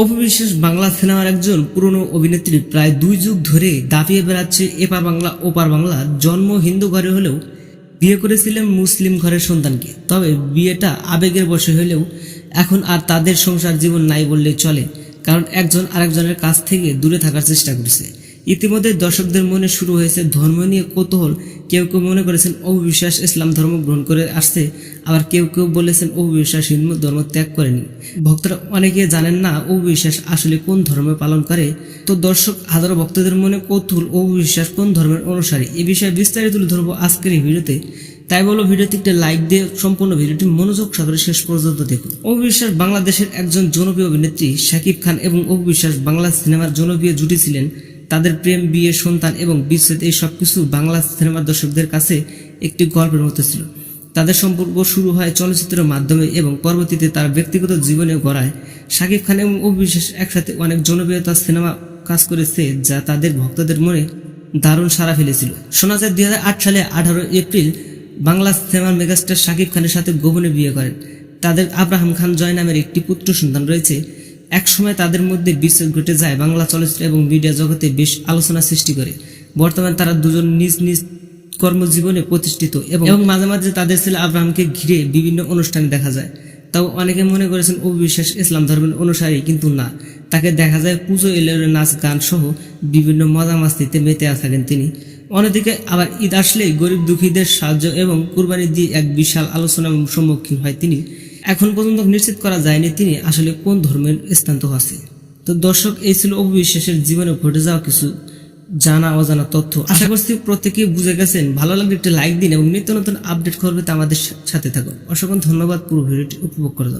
অপবিশ্বাস বাংলা সিনেমার একজন পুরনো অভিনেত্রী প্রায় দুই যুগ ধরে দাপিয়ে বেড়াচ্ছে এপার বাংলা, ওপার বাংলা। জন্ম হিন্দু ঘরে হলেও বিয়ে করেছিলেন মুসলিম ঘরের সন্তানকে। তবে বিয়েটা আবেগের বসে হলেও এখন আর তাদের সংসার জীবন নাই বললেই চলে, কারণ একজন আরেকজনের কাছ থেকে দূরে থাকার চেষ্টা করেছে। ইতিমধ্যে দর্শকদের মনে শুরু হয়েছে ধর্ম নিয়ে কৌতূহল কেউ কেউ মনে করেছেন, অবিশ্বাস ইসলাম ধর্ম গ্রহণ করে আসছে, আবার কেউ কেউ বলেছেন, অবিশ্বাস হিন্দু ধর্ম ত্যাগ করেনি। ভক্তরা অনেকে জানেন না, অবিশ্বাস আসলে কোন ধর্ম পালন করে। তো দর্শক, হাজারো ভক্তদের মনে কৌতূহল, অবিশ্বাস কোন ধর্মের অনুসারী? এ বিষয়ে বিস্তারিত তুলে ধরবো আজকের এই ভিডিওতে। তাই বলো, ভিডিওতে একটা লাইক দিয়ে সম্পূর্ণ ভিডিওটি মনোযোগ সহকারে শেষ পর্যন্ত দেখুন। অবিশ্বাস বাংলাদেশের একজন জনপ্রিয় অভিনেত্রী শাকিব খান এবং অবিশ্বাস বাংলা সিনেমার জনপ্রিয় জুটি ছিলেন তাদের প্রেম, বিয়ে, সন্তান এবং বিচ্ছেদ এই সবকিছু বাংলা সিনেমার দর্শকদের কাছে একটি গল্পের মতো ছিল। তাদের সম্পর্ক শুরু হয় চলচ্চিত্রের মাধ্যমে এবং পরবর্তীতে তার ব্যক্তিগত জীবনে গড়ায়। শাকিব খান এবং অবিশ্বাস একসাথে অনেক জনপ্রিয়তা সিনেমা কাজ করেছে যা তাদের ভক্তদের মনে দারুণ সাড়া ফেলেছিল। শোনা যায় দুই হাজার আট সালে আঠারো এপ্রিল বাংলা সিনেমার মেগাস্টার শাকিব খানের সাথে গোপনে বিয়ে করেন। তাদের আব্রাহাম খান জয় নামের একটি পুত্র সন্তান রয়েছে। একসময় তাদের মধ্যে বিচ্ছেদ ঘটে যায়, বাংলা চলচ্চিত্র এবং মিডিয়া জগতে বেশ আলোচনা সৃষ্টি করে। বর্তমানে তারা দুজন নিজ নিজ কর্মজীবনে প্রতিষ্ঠিত এবং মাঝে মাঝে তাদের ছেলে আব্রাহামকে ঘিরে বিভিন্ন অনুষ্ঠানে দেখা যায়। তাও অনেকে মনে করেছেন, অবিশ্বাস ইসলাম ধর্মের অনুসারী কিন্তু না। তাকে দেখা যায় পুজো এলের নাচ, গান সহ বিভিন্ন মজা মাস্তিতে মেতে থাকেন তিনি। অন্যদিকে আবার ঈদ আসলেই গরিব দুঃখীদের সাহায্য এবং কুরবানি দিয়ে এক বিশাল আলোচনার সম্মুখীন হয় তিনি। এখন পর্যন্ত নিশ্চিত করা যায়নি তিনি আসলে কোন ধর্মের স্থান্ত আছে। তো দর্শক, এই ছিল অবিশ্বাসের জীবনে ঘটে যাওয়া কিছু জানা অজানা তথ্য। আশা করছি প্রত্যেকেই বুঝে গেছেন। ভালো লাগলে একটি লাইক দিন এবং নিত্য নতুন আপডেট করবে তা আমাদের সাথে থাকুন। অসংখ্য ধন্যবাদ। পুরো ভিডিওটি উপভোগ জন্য